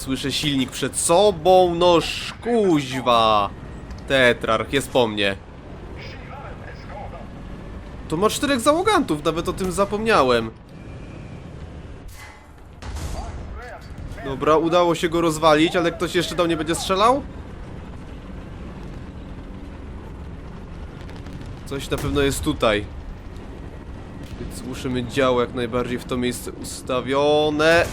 Słyszę silnik przed sobą, no kuźwa. Tetrarch jest po mnie. To ma czterech załogantów, nawet o tym zapomniałem. Dobra, udało się go rozwalić, ale ktoś jeszcze do mnie będzie strzelał? Coś na pewno jest tutaj. Więc musimy działo jak najbardziej w to miejsce ustawione.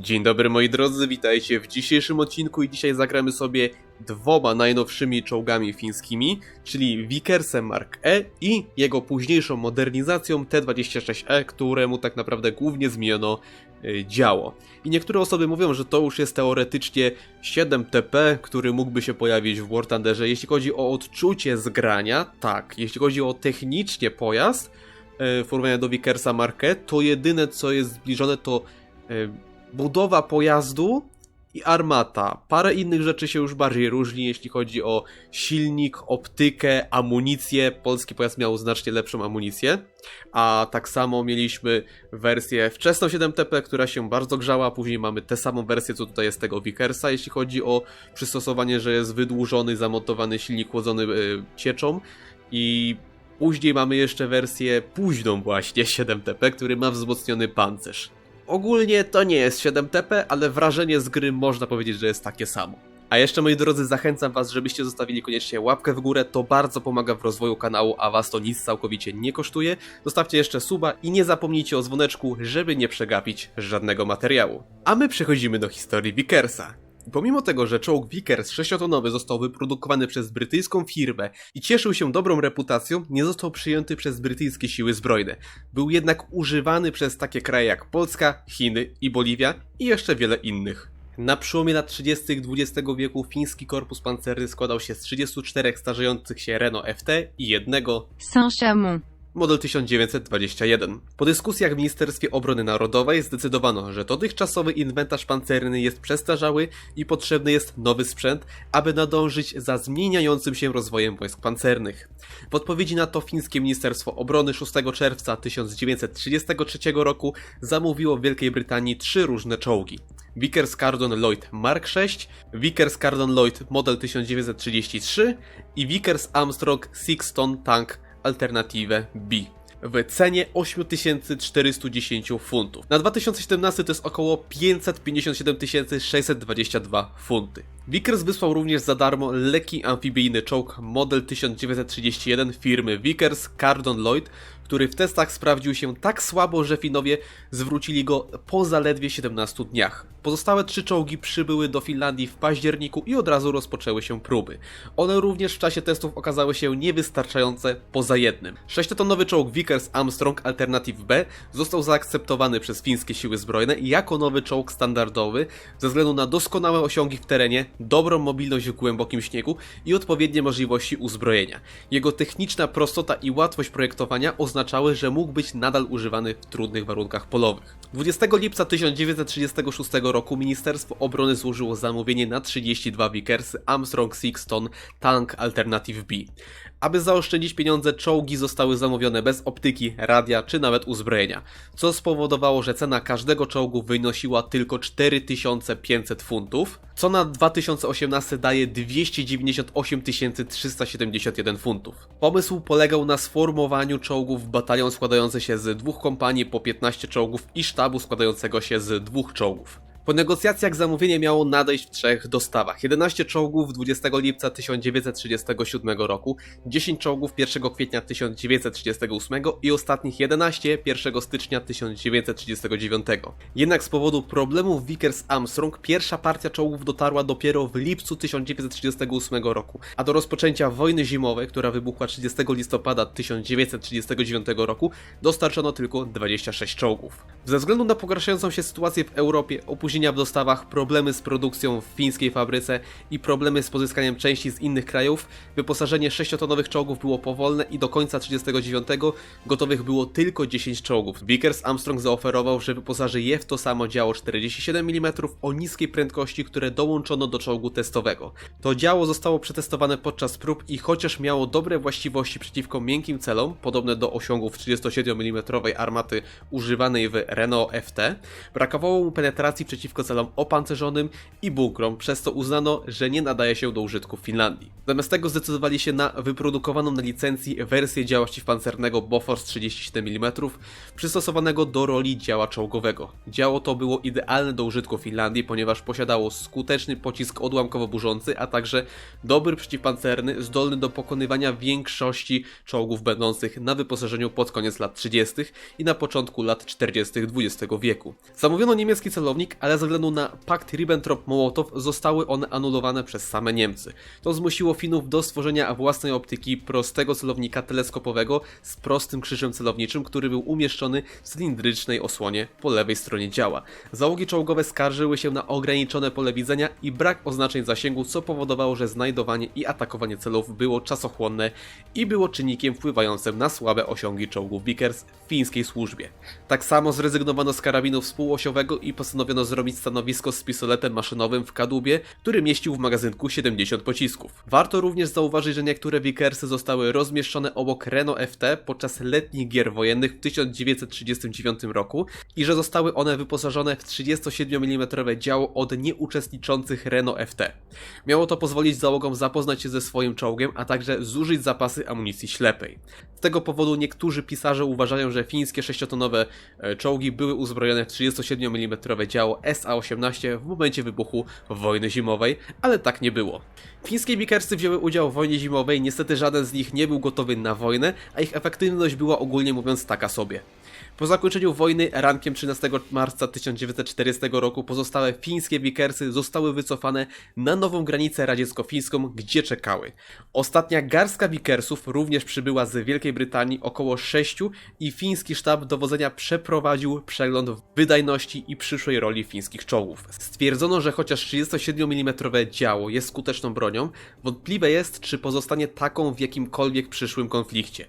Dzień dobry moi drodzy, witajcie w dzisiejszym odcinku i dzisiaj zagramy sobie dwoma najnowszymi czołgami fińskimi, czyli Vickersem Mark E i jego późniejszą modernizacją T-26E, któremu tak naprawdę głównie zmieniono y, działo. I niektóre osoby mówią, że to już jest teoretycznie 7TP, który mógłby się pojawić w War Thunderze. Jeśli chodzi o odczucie zgrania, tak. Jeśli chodzi o technicznie pojazd, y, w porównaniu do Vickersa Mark E, to jedyne co jest zbliżone to y, budowa pojazdu i armata. Parę innych rzeczy się już bardziej różni, jeśli chodzi o silnik, optykę, amunicję. Polski pojazd miał znacznie lepszą amunicję. A tak samo mieliśmy wersję wczesną 7TP, która się bardzo grzała, później mamy tę samą wersję, co tutaj jest tego Vickersa, jeśli chodzi o przystosowanie, że jest wydłużony, zamontowany silnik chłodzony y, cieczą i Później mamy jeszcze wersję późną właśnie 7TP, który ma wzmocniony pancerz. Ogólnie to nie jest 7TP, ale wrażenie z gry można powiedzieć, że jest takie samo. A jeszcze moi drodzy, zachęcam was, żebyście zostawili koniecznie łapkę w górę, to bardzo pomaga w rozwoju kanału, a was to nic całkowicie nie kosztuje. Zostawcie jeszcze suba i nie zapomnijcie o dzwoneczku, żeby nie przegapić żadnego materiału. A my przechodzimy do historii Vickersa. Pomimo tego, że czołg Vickers 6-tonowy został wyprodukowany przez brytyjską firmę i cieszył się dobrą reputacją, nie został przyjęty przez brytyjskie siły zbrojne. Był jednak używany przez takie kraje jak Polska, Chiny i Boliwia i jeszcze wiele innych. Na przełomie lat 30. XX wieku fiński korpus pancerny składał się z 34 starzejących się Renault FT i jednego Saint-Chamond. Model 1921. Po dyskusjach w Ministerstwie Obrony Narodowej zdecydowano, że dotychczasowy inwentarz pancerny jest przestarzały i potrzebny jest nowy sprzęt, aby nadążyć za zmieniającym się rozwojem wojsk pancernych. W odpowiedzi na to fińskie Ministerstwo Obrony 6 czerwca 1933 roku zamówiło w Wielkiej Brytanii trzy różne czołgi. Vickers Cardon Lloyd Mark VI, Vickers Cardon Lloyd model 1933 i Vickers Armstrong Six-Ton Tank Alternative B w cenie 8410 funtów. Na 2017 to jest około 557 622 funty. Vickers wysłał również za darmo lekki amfibijny czołg model 1931 firmy Vickers Cardon Lloyd, który w testach sprawdził się tak słabo, że Finowie zwrócili go po zaledwie 17 dniach. Pozostałe trzy czołgi przybyły do Finlandii w październiku i od razu rozpoczęły się próby. One również w czasie testów okazały się niewystarczające poza jednym. Sześciotonowy czołg Vickers Armstrong Alternative B został zaakceptowany przez fińskie siły zbrojne jako nowy czołg standardowy ze względu na doskonałe osiągi w terenie, dobrą mobilność w głębokim śniegu i odpowiednie możliwości uzbrojenia. Jego techniczna prostota i łatwość projektowania oznaczały, że mógł być nadal używany w trudnych warunkach polowych. 20 lipca 1936 roku Ministerstwo Obrony złożyło zamówienie na 32 Vickersy Armstrong Six-Ton Tank Alternative B. Aby zaoszczędzić pieniądze, czołgi zostały zamówione bez optyki, radia czy nawet uzbrojenia, co spowodowało, że cena każdego czołgu wynosiła tylko 4500 funtów, co na 2018 daje 298 371 funtów. Pomysł polegał na sformowaniu czołgów w batalion składający się z dwóch kompanii po 15 czołgów i sztabu składającego się z dwóch czołgów. Po negocjacjach zamówienie miało nadejść w trzech dostawach. 11 czołgów 20 lipca 1937 roku, 10 czołgów 1 kwietnia 1938 i ostatnich 11 1 stycznia 1939. Jednak z powodu problemów Vickers Armstrong pierwsza partia czołgów dotarła dopiero w lipcu 1938 roku, a do rozpoczęcia wojny zimowej, która wybuchła 30 listopada 1939 roku, dostarczono tylko 26 czołgów. Ze względu na pogarszającą się sytuację w Europie, opóźnienie opóźnienia w dostawach, problemy z produkcją w fińskiej fabryce i problemy z pozyskaniem części z innych krajów, wyposażenie 6-tonowych czołgów było powolne i do końca 1939 gotowych było tylko 10 czołgów. Vickers Armstrong zaoferował, że wyposaży je w to samo działo 47 mm o niskiej prędkości, które dołączono do czołgu testowego. To działo zostało przetestowane podczas prób i chociaż miało dobre właściwości przeciwko miękkim celom, podobne do osiągów 37 mm armaty używanej w Renault FT, brakowało mu penetracji przeciwko celom opancerzonym i bunkrom, przez co uznano, że nie nadaje się do użytku w Finlandii. Zamiast tego zdecydowali się na wyprodukowaną na licencji wersję działa przeciwpancernego Bofors 37 mm, przystosowanego do roli działa czołgowego. Działo to było idealne do użytku w Finlandii, ponieważ posiadało skuteczny pocisk odłamkowo-burzący, a także dobry przeciwpancerny, zdolny do pokonywania większości czołgów będących na wyposażeniu pod koniec lat 30. i na początku lat 40. XX wieku. Zamówiono niemiecki celownik, ale ze względu na pakt Ribbentrop-Mołotow zostały one anulowane przez same Niemcy. To zmusiło Finów do stworzenia własnej optyki prostego celownika teleskopowego z prostym krzyżem celowniczym, który był umieszczony w cylindrycznej osłonie po lewej stronie działa. Załogi czołgowe skarżyły się na ograniczone pole widzenia i brak oznaczeń zasięgu, co powodowało, że znajdowanie i atakowanie celów było czasochłonne i było czynnikiem wpływającym na słabe osiągi czołgów Vickers w fińskiej służbie. Tak samo zrezygnowano z karabinu współosiowego i postanowiono zrobić stanowisko z pistoletem maszynowym w kadłubie, który mieścił w magazynku 70 pocisków. Warto również zauważyć, że niektóre Vickersy zostały rozmieszczone obok Renault FT podczas letnich gier wojennych w 1939 roku i że zostały one wyposażone w 37 mm działo od nieuczestniczących Renault FT. Miało to pozwolić załogom zapoznać się ze swoim czołgiem, a także zużyć zapasy amunicji ślepej. Z tego powodu niektórzy pisarze uważają, że fińskie 6-tonowe e, czołgi były uzbrojone w 37 mm działo SA-18 w momencie wybuchu wojny zimowej, ale tak nie było. Fińskie Vickersy wzięły udział w wojnie zimowej, niestety żaden z nich nie był gotowy na wojnę, a ich efektywność była ogólnie mówiąc taka sobie. Po zakończeniu wojny rankiem 13 marca 1940 roku pozostałe fińskie Vickersy zostały wycofane na nową granicę radziecko-fińską, gdzie czekały. Ostatnia garstka Vickersów również przybyła z Wielkiej Brytanii około 6 i fiński sztab dowodzenia przeprowadził przegląd wydajności i przyszłej roli fińskich czołgów. Stwierdzono, że chociaż 37 mm działo jest skuteczną bronią, wątpliwe jest, czy pozostanie taką w jakimkolwiek przyszłym konflikcie.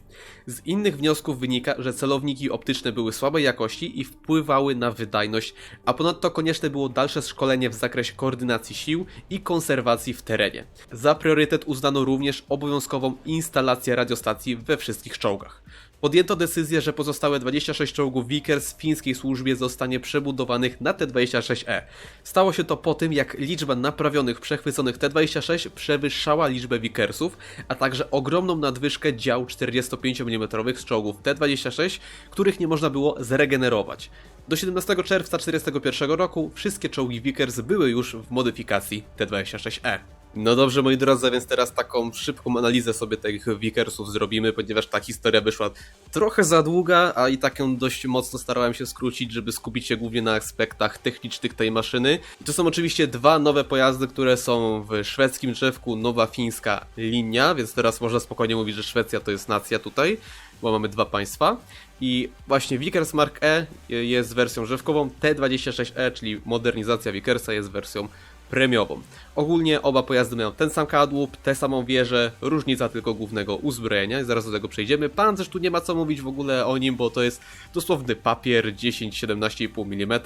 Z innych wniosków wynika, że celowniki optyczne były słabej jakości i wpływały na wydajność, a ponadto konieczne było dalsze szkolenie w zakresie koordynacji sił i konserwacji w terenie. Za priorytet uznano również obowiązkową instalację radiostacji we wszystkich czołgach. Podjęto decyzję, że pozostałe 26 czołgów Vickers w fińskiej służbie zostanie przebudowanych na T-26E. Stało się to po tym, jak liczba naprawionych, przechwyconych T-26 przewyższała liczbę Vickersów, a także ogromną nadwyżkę dział 45 mm z czołgów T-26, których nie można było zregenerować. Do 17 czerwca 1941 roku wszystkie czołgi Vickers były już w modyfikacji T-26E. No dobrze, moi drodzy, więc teraz taką szybką analizę sobie tych Vickersów zrobimy, ponieważ ta historia wyszła trochę za długa, a i tak ją dość mocno starałem się skrócić, żeby skupić się głównie na aspektach technicznych tej maszyny. I to są oczywiście dwa nowe pojazdy, które są w szwedzkim drzewku nowa fińska linia, więc teraz można spokojnie mówić, że Szwecja to jest nacja tutaj, bo mamy dwa państwa. I właśnie Vickers Mark E jest wersją drzewkową, T26E, czyli modernizacja Vickersa jest wersją premiową. Ogólnie oba pojazdy mają ten sam kadłub, tę samą wieżę, różnica tylko głównego uzbrojenia zaraz do tego przejdziemy. Pancerz tu nie ma co mówić w ogóle o nim, bo to jest dosłowny papier 10-17,5 mm.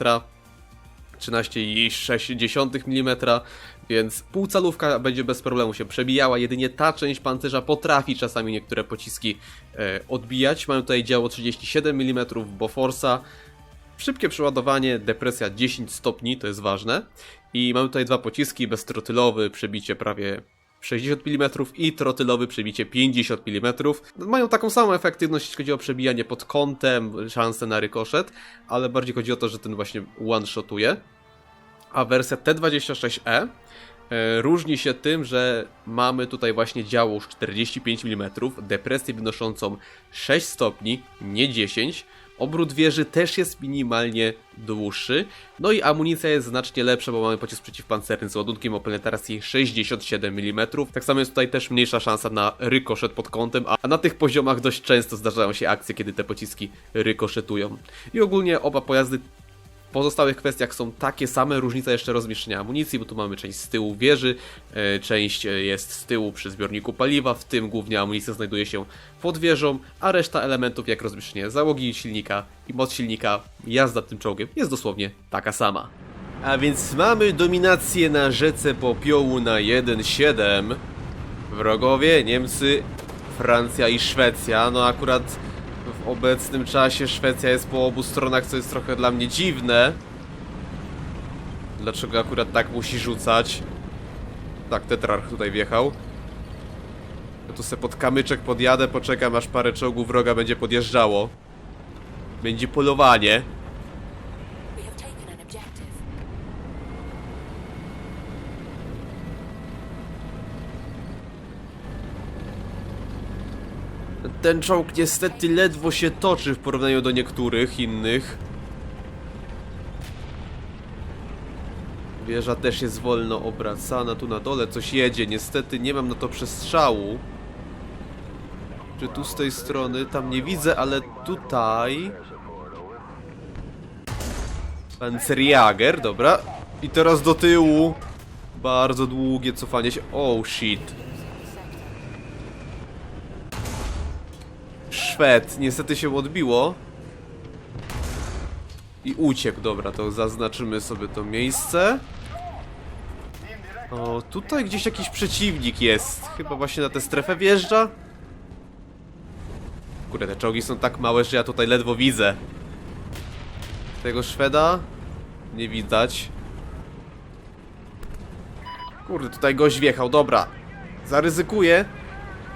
13,6 mm, więc półcalówka będzie bez problemu się przebijała. Jedynie ta część pancerza potrafi czasami niektóre pociski e, odbijać. Mamy tutaj działo 37 mm Boforsa. Szybkie przeładowanie, depresja 10 stopni, to jest ważne. I mamy tutaj dwa pociski, beztrotylowy, przebicie prawie 60 mm i trotylowy przebicie 50 mm. Mają taką samą efektywność, jeśli chodzi o przebijanie pod kątem, szansę na rykoszet, ale bardziej chodzi o to, że ten właśnie one-shotuje. A wersja T26E e, różni się tym, że mamy tutaj właśnie działo 45 mm, depresję wynoszącą 6 stopni, nie 10, Obrót wieży też jest minimalnie dłuższy. No i amunicja jest znacznie lepsza, bo mamy pocisk przeciwpancerny z ładunkiem o penetracji 67 mm. Tak samo jest tutaj też mniejsza szansa na rykoszet pod kątem, a na tych poziomach dość często zdarzają się akcje, kiedy te pociski rykoszetują. I ogólnie oba pojazdy pozostałych kwestiach są takie same, różnica jeszcze rozmieszczenia amunicji, bo tu mamy część z tyłu wieży, e, część e, jest z tyłu przy zbiorniku paliwa, w tym głównie amunicja znajduje się pod wieżą, a reszta elementów jak rozmieszczenie załogi silnika i moc silnika, jazda tym czołgiem jest dosłownie taka sama. A więc mamy dominację na rzece popiołu na 1-7. Wrogowie, Niemcy, Francja i Szwecja. No akurat w obecnym czasie Szwecja jest po obu stronach, co jest trochę dla mnie dziwne. Dlaczego akurat tak musi rzucać? Tak, Tetrarch tutaj wjechał. Ja tu se pod kamyczek podjadę, poczekam aż parę czołgów wroga będzie podjeżdżało. Będzie polowanie. Ten czołg niestety ledwo się toczy w porównaniu do niektórych innych. Wieża też jest wolno obracana, tu na dole coś jedzie, niestety nie mam na to przestrzału. Czy tu z tej strony? Tam nie widzę, ale tutaj... Panzerjager, dobra. I teraz do tyłu. Bardzo długie cofanie się. Oh shit. Szwed, niestety się odbiło. I uciekł, dobra, to zaznaczymy sobie to miejsce. O, tutaj gdzieś jakiś przeciwnik jest. Chyba właśnie na tę strefę wjeżdża. Kurde, te czołgi są tak małe, że ja tutaj ledwo widzę. Tego Szweda nie widać. Kurde, tutaj gość wjechał, dobra. Zaryzykuję.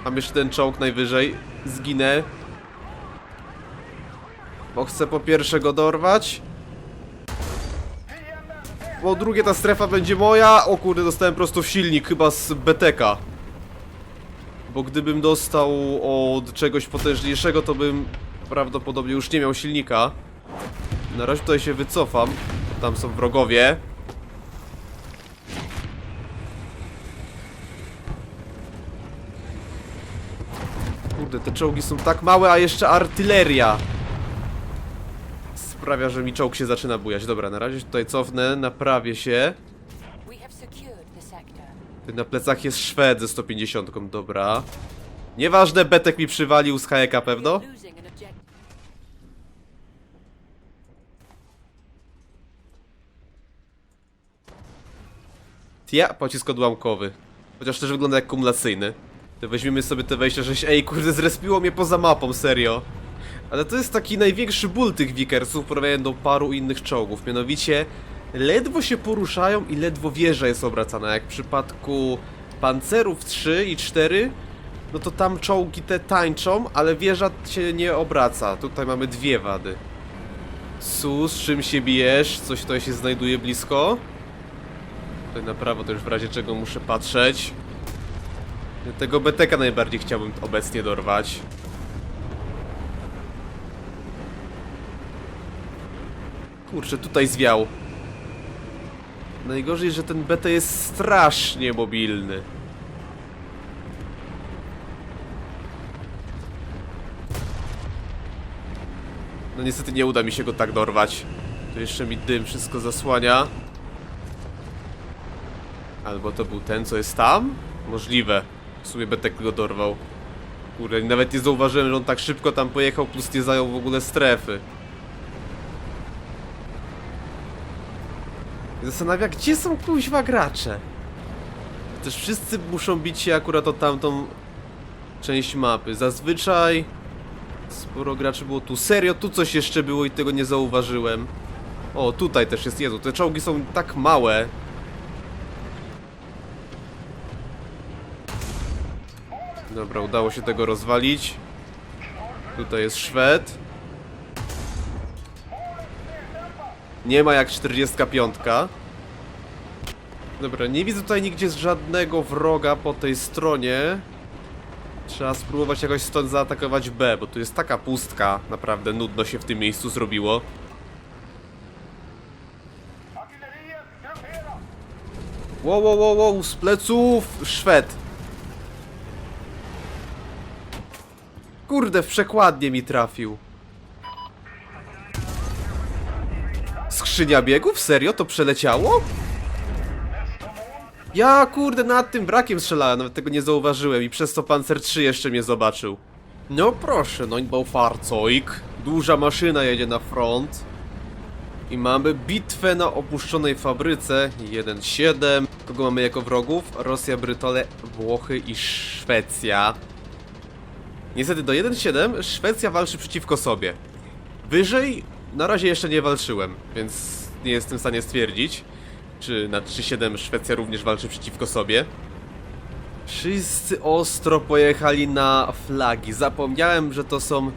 Mam jeszcze ten czołg najwyżej. Zginę. Bo chcę po pierwsze go dorwać. Po drugie ta strefa będzie moja. O kurde, dostałem prosto w silnik, chyba z BTK. Bo gdybym dostał od czegoś potężniejszego, to bym prawdopodobnie już nie miał silnika. Na razie tutaj się wycofam. Tam są wrogowie. Kurde, te czołgi są tak małe, a jeszcze artyleria sprawia, że mi czołg się zaczyna bujać. Dobra, na razie tutaj cofnę, naprawię się. Ty na plecach jest Szwed ze 150, dobra. Nieważne, Betek mi przywalił z HEK pewno. Ja, pocisk odłamkowy. Chociaż też wygląda jak kumulacyjny. To weźmiemy sobie te wejścia, żeś... Ej, kurde, zrespiło mnie poza mapą, serio. Ale to jest taki największy ból tych Wickersów, porównając do paru innych czołgów. Mianowicie, ledwo się poruszają i ledwo wieża jest obracana. Jak w przypadku pancerów 3 i 4, no to tam czołgi te tańczą, ale wieża się nie obraca. Tutaj mamy dwie wady. Sus, czym się bijesz? Coś tutaj się znajduje blisko? Tutaj na prawo to już w razie czego muszę patrzeć. Tego BTK najbardziej chciałbym obecnie dorwać. Kurczę, tutaj zwiał. Najgorzej, że ten BT jest strasznie mobilny. No niestety nie uda mi się go tak dorwać. Tu jeszcze mi dym wszystko zasłania. Albo to był ten, co jest tam? Możliwe. W sumie Betek go dorwał. Kurde, nawet nie zauważyłem, że on tak szybko tam pojechał, plus nie zajął w ogóle strefy. Zastanawia, gdzie są kuźwa gracze? Też wszyscy muszą bić się akurat o tamtą część mapy. Zazwyczaj sporo graczy było tu. Serio, tu coś jeszcze było i tego nie zauważyłem. O, tutaj też jest. Jezu, te czołgi są tak małe. Dobra, udało się tego rozwalić. Tutaj jest Szwed. Nie ma jak 45. Dobra, nie widzę tutaj nigdzie żadnego wroga po tej stronie. Trzeba spróbować jakoś stąd zaatakować B, bo tu jest taka pustka. Naprawdę nudno się w tym miejscu zrobiło. Wow, wow, wow, wow, z pleców Szwed. Kurde, w przekładnie mi trafił. Skrzynia biegów? Serio? To przeleciało? Ja kurde nad tym brakiem strzelałem, nawet tego nie zauważyłem i przez to Panzer 3 jeszcze mnie zobaczył. No proszę, no Fahrzeug. Duża maszyna jedzie na front. I mamy bitwę na opuszczonej fabryce 1-7. Kogo mamy jako wrogów? Rosja, Brytole, Włochy i Szwecja. Niestety do 1-7 Szwecja walczy przeciwko sobie. Wyżej na razie jeszcze nie walczyłem, więc nie jestem w stanie stwierdzić, czy na 3-7 Szwecja również walczy przeciwko sobie. Wszyscy ostro pojechali na flagi. Zapomniałem, że to są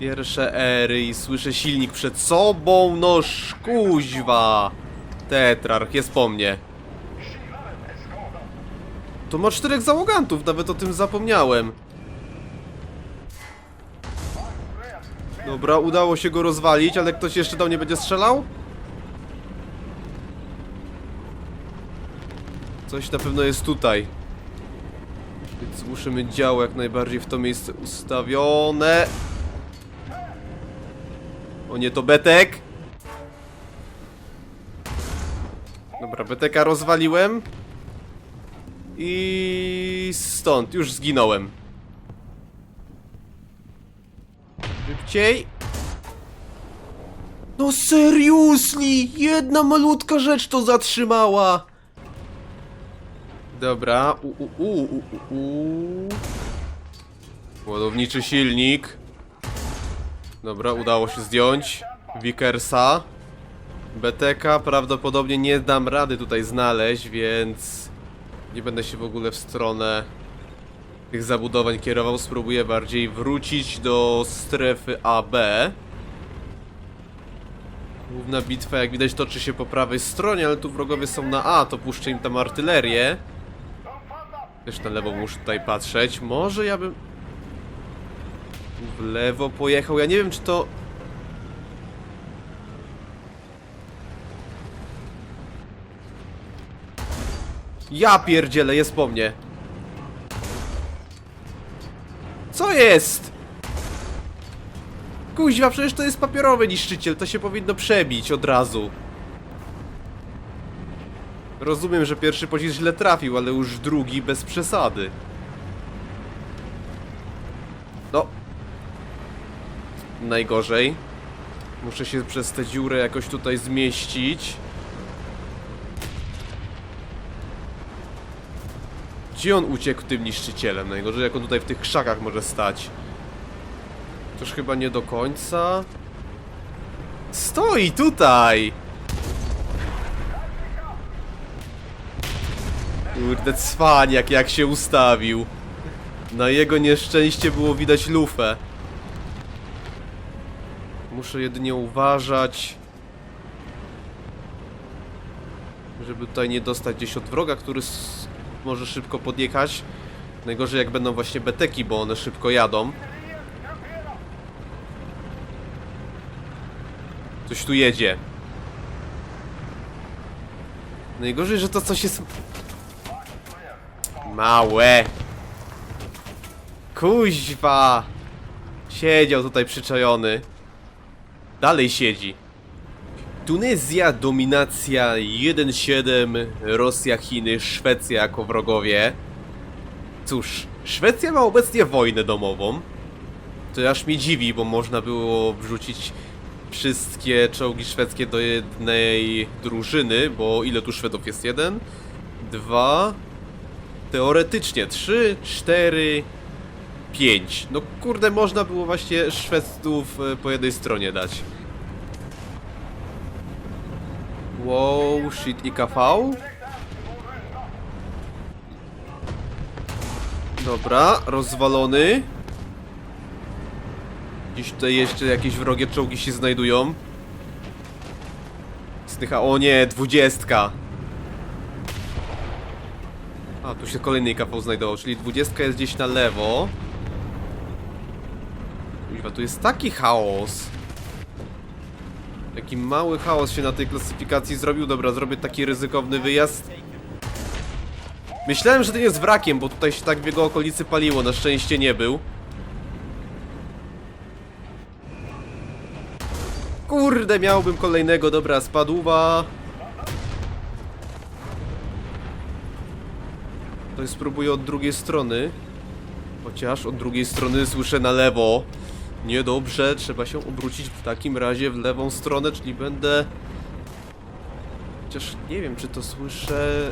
pierwsze ery i słyszę silnik przed sobą. No kuźwa! Tetrarch jest po mnie. To ma czterech załogantów, nawet o tym zapomniałem. Dobra, udało się go rozwalić, ale ktoś jeszcze do mnie będzie strzelał? Coś na pewno jest tutaj. Więc mieć działo jak najbardziej w to miejsce ustawione. O nie, to betek. Dobra, beteka rozwaliłem. I stąd, już zginąłem. Szybciej. No seriously, jedna malutka rzecz to zatrzymała. Dobra, u, u, u, u, u, u. Ładowniczy silnik. Dobra, udało się zdjąć. Wickersa. BTK prawdopodobnie nie dam rady tutaj znaleźć, więc nie będę się w ogóle w stronę tych zabudowań kierował. Spróbuję bardziej wrócić do strefy AB. Główna bitwa, jak widać, toczy się po prawej stronie, ale tu wrogowie są na A, to puszczę im tam artylerię. Też na lewo muszę tutaj patrzeć. Może ja bym... W lewo pojechał. Ja nie wiem, czy to... Ja pierdzielę, jest po mnie. Co jest? Kuźwa, przecież to jest papierowy niszczyciel, to się powinno przebić od razu. Rozumiem, że pierwszy pocisk źle trafił, ale już drugi bez przesady. No. Najgorzej. Muszę się przez tę dziurę jakoś tutaj zmieścić. Gdzie on uciekł tym niszczycielem? Najgorzej jak on tutaj w tych krzakach może stać. Toż chyba nie do końca. Stoi tutaj! Kurde, cwaniak jak się ustawił. Na jego nieszczęście było widać lufę. Muszę jedynie uważać, żeby tutaj nie dostać gdzieś od wroga, który może szybko podjechać. Najgorzej jak będą właśnie beteki, bo one szybko jadą. Coś tu jedzie. Najgorzej, że to coś jest Małe. Kuźwa. Siedział tutaj przyczajony. Dalej siedzi. Tunezja, dominacja 1-7, Rosja, Chiny, Szwecja jako wrogowie. Cóż, Szwecja ma obecnie wojnę domową. To aż mnie dziwi, bo można było wrzucić wszystkie czołgi szwedzkie do jednej drużyny, bo ile tu Szwedów jest? Jeden, dwa, Teoretycznie 3, 4, 5. No kurde, można było właśnie Szwedów e, po jednej stronie dać. Wow, shit IKV. Dobra, rozwalony. Gdzieś tutaj jeszcze jakieś wrogie czołgi się znajdują. Zdycha, o nie, dwudziestka. A, tu się kolejny kawał znajdował, czyli 20 jest gdzieś na lewo. Kuźwa, tu jest taki chaos. Taki mały chaos się na tej klasyfikacji zrobił. Dobra, zrobię taki ryzykowny wyjazd. Myślałem, że ten jest wrakiem, bo tutaj się tak w jego okolicy paliło. Na szczęście nie był. Kur... Kurde, miałbym kolejnego, dobra, spadła. To spróbuję od drugiej strony. Chociaż od drugiej strony słyszę na lewo. Niedobrze, trzeba się obrócić w takim razie w lewą stronę, czyli będę... Chociaż nie wiem, czy to słyszę...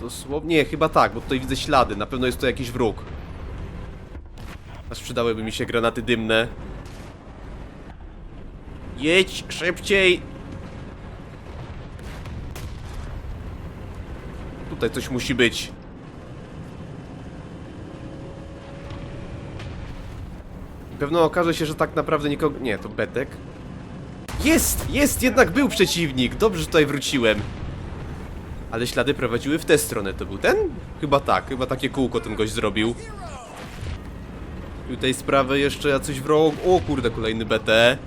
Dosłownie, nie, chyba tak, bo tutaj widzę ślady, na pewno jest to jakiś wróg. Aż przydałyby mi się granaty dymne. Jedź szybciej! Tutaj coś musi być. Pewno okaże się, że tak naprawdę nikogo... Nie, to Betek. Jest! Jest! Jednak był przeciwnik! Dobrze, że tutaj wróciłem. Ale ślady prowadziły w tę stronę. To był ten? Chyba tak. Chyba takie kółko ten gość zrobił. Tutaj sprawy jeszcze jacyś wrog... O kurde, kolejny BT.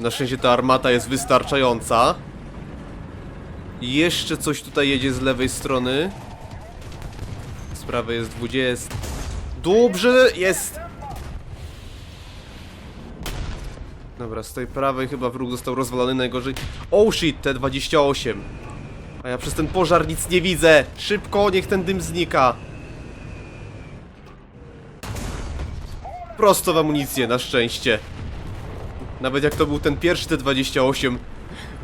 Na szczęście ta armata jest wystarczająca. I jeszcze coś tutaj jedzie z lewej strony. Sprawa jest 20. Dobrze, jest! Dobra, z tej prawej chyba wróg został rozwalony najgorzej. Oh shit, T28. A ja przez ten pożar nic nie widzę. Szybko, niech ten dym znika. Prosto w amunicję, na szczęście. Nawet jak to był ten pierwszy T28.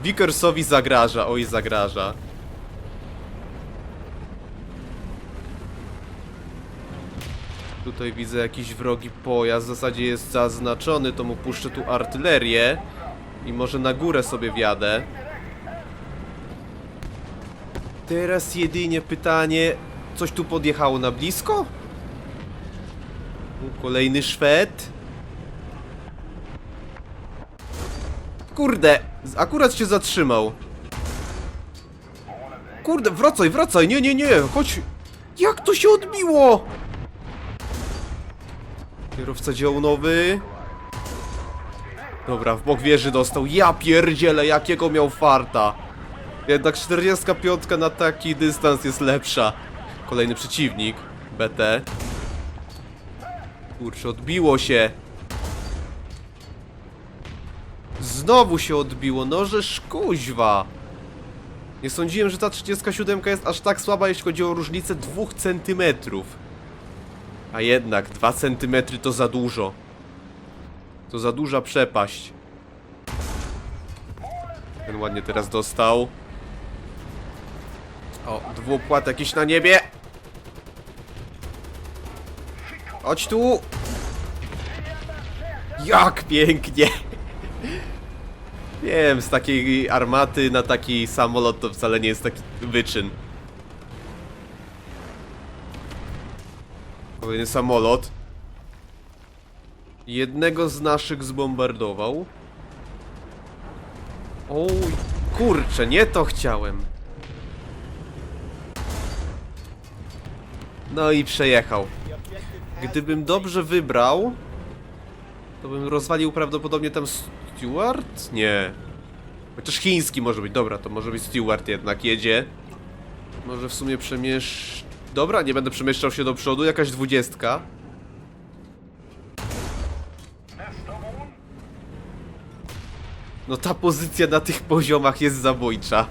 Vickersowi zagraża, oj zagraża. Tutaj widzę jakiś wrogi pojazd, w zasadzie jest zaznaczony, to mu puszczę tu artylerię i może na górę sobie wjadę. Teraz jedynie pytanie, coś tu podjechało na blisko? Kolejny Szwed. Kurde, akurat się zatrzymał. Kurde, wracaj, wracaj, nie, nie, nie, chodź. Jak to się odbiło? Kierowca działonowy. Dobra, w bok wieży dostał. Ja pierdzielę, jakiego miał farta. Jednak 45 na taki dystans jest lepsza. Kolejny przeciwnik. BT. Kurczę, odbiło się. Znowu się odbiło, no żeż kuźwa. Nie sądziłem, że ta 37 jest aż tak słaba, jeśli chodzi o różnicę 2 cm. A jednak 2 cm to za dużo. To za duża przepaść. Ten ładnie teraz dostał. O, dwupłat jakiś na niebie. Chodź tu. Jak pięknie. Wiem, z takiej armaty na taki samolot to wcale nie jest taki wyczyn. Kolejny samolot. Jednego z naszych zbombardował. Oj, kurczę, nie to chciałem. No i przejechał. Gdybym dobrze wybrał, to bym rozwalił prawdopodobnie tam Stewart? Nie. Chociaż chiński może być. Dobra, to może być Stewart jednak. Jedzie. Może w sumie przemiesz... Dobra, nie będę przemieszczał się do przodu. Jakaś dwudziestka. No ta pozycja na tych poziomach jest zabójcza.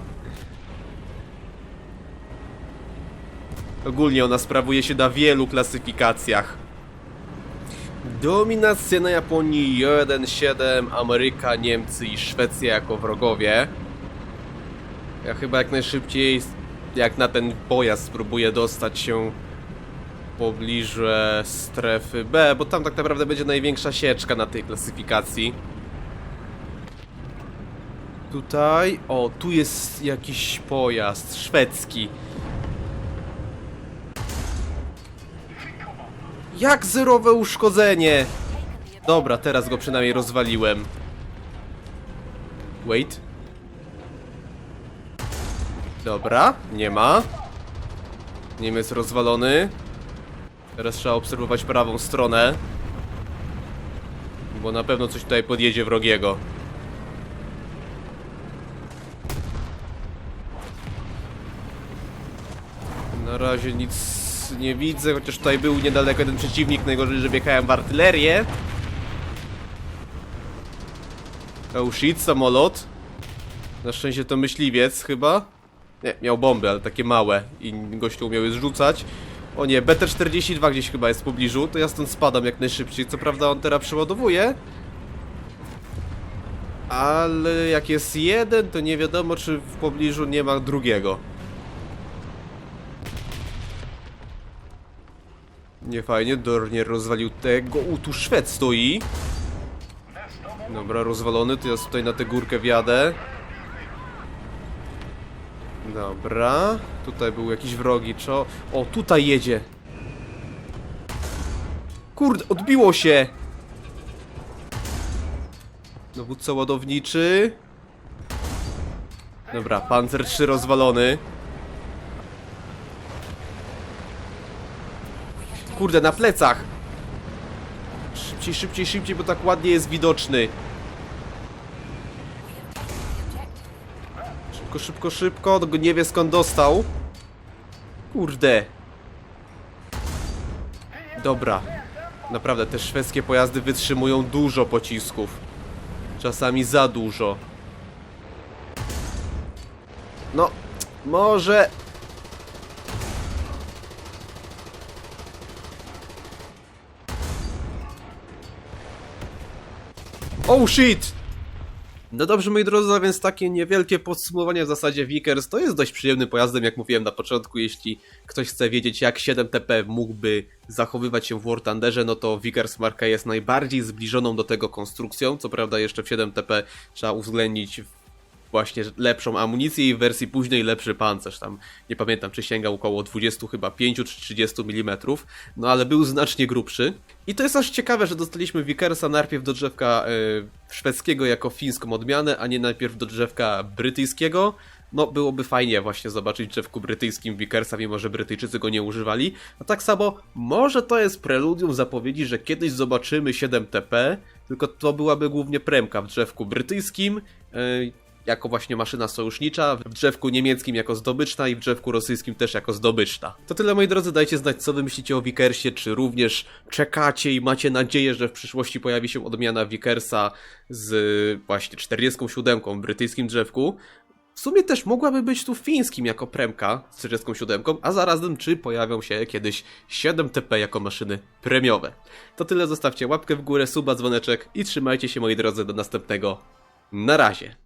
Ogólnie ona sprawuje się na wielu klasyfikacjach. Dominacja na Japonii 1-7, Ameryka, Niemcy i Szwecja jako wrogowie. Ja chyba jak najszybciej, jak na ten pojazd spróbuję dostać się w pobliżu strefy B, bo tam tak naprawdę będzie największa sieczka na tej klasyfikacji. Tutaj, o, tu jest jakiś pojazd szwedzki. Jak zerowe uszkodzenie? Dobra, teraz go przynajmniej rozwaliłem. Wait. Dobra, nie ma. Niemiec rozwalony. Teraz trzeba obserwować prawą stronę. Bo na pewno coś tutaj podjedzie wrogiego. Na razie nic nie widzę, chociaż tutaj był niedaleko jeden przeciwnik, najgorzej, że wjechałem w artylerię. Oh shit, samolot. Na szczęście to myśliwiec chyba. Nie, miał bomby, ale takie małe i gościu umiał je zrzucać. O nie, BT-42 gdzieś chyba jest w pobliżu, to ja stąd spadam jak najszybciej. Co prawda on teraz przeładowuje. Ale jak jest jeden, to nie wiadomo czy w pobliżu nie ma drugiego. Nie fajnie, Dornier rozwalił tego. U, tu Szwed stoi. Dobra, rozwalony, to ja tutaj na tę górkę wjadę. Dobra, tutaj był jakiś wrogi, czo... O, tutaj jedzie. Kurde, odbiło się! Dowódca ładowniczy. Dobra, pancer 3 rozwalony. Kurde, na plecach! Szybciej, szybciej, szybciej, bo tak ładnie jest widoczny. Szybko, szybko, szybko, nie wie skąd dostał. Kurde. Dobra. Naprawdę, te szwedzkie pojazdy wytrzymują dużo pocisków. Czasami za dużo. No, może... Oh shit! No dobrze, moi drodzy, a więc takie niewielkie podsumowanie w zasadzie Vickers to jest dość przyjemnym pojazdem, jak mówiłem na początku. Jeśli ktoś chce wiedzieć, jak 7TP mógłby zachowywać się w War Thunderze, no to Vickers marka jest najbardziej zbliżoną do tego konstrukcją. Co prawda, jeszcze w 7TP trzeba uwzględnić właśnie lepszą amunicję i w wersji późnej lepszy pancerz. Tam nie pamiętam, czy sięgał około 20 chyba 5 czy 30 mm, no ale był znacznie grubszy. I to jest aż ciekawe, że dostaliśmy Vickersa najpierw do drzewka y, szwedzkiego jako fińską odmianę, a nie najpierw do drzewka brytyjskiego. No, byłoby fajnie właśnie zobaczyć drzewku brytyjskim Vickersa, mimo że Brytyjczycy go nie używali. A tak samo, może to jest preludium zapowiedzi, że kiedyś zobaczymy 7TP, tylko to byłaby głównie premka w drzewku brytyjskim, y, jako właśnie maszyna sojusznicza, w drzewku niemieckim jako zdobyczna i w drzewku rosyjskim też jako zdobyczna. To tyle moi drodzy, dajcie znać co wy myślicie o Vickersie, czy również czekacie i macie nadzieję, że w przyszłości pojawi się odmiana Vickersa z właśnie 47 w brytyjskim drzewku. W sumie też mogłaby być tu fińskim jako premka z 37, a zarazem czy pojawią się kiedyś 7TP jako maszyny premiowe. To tyle, zostawcie łapkę w górę, suba, dzwoneczek i trzymajcie się moi drodzy do następnego. Na razie.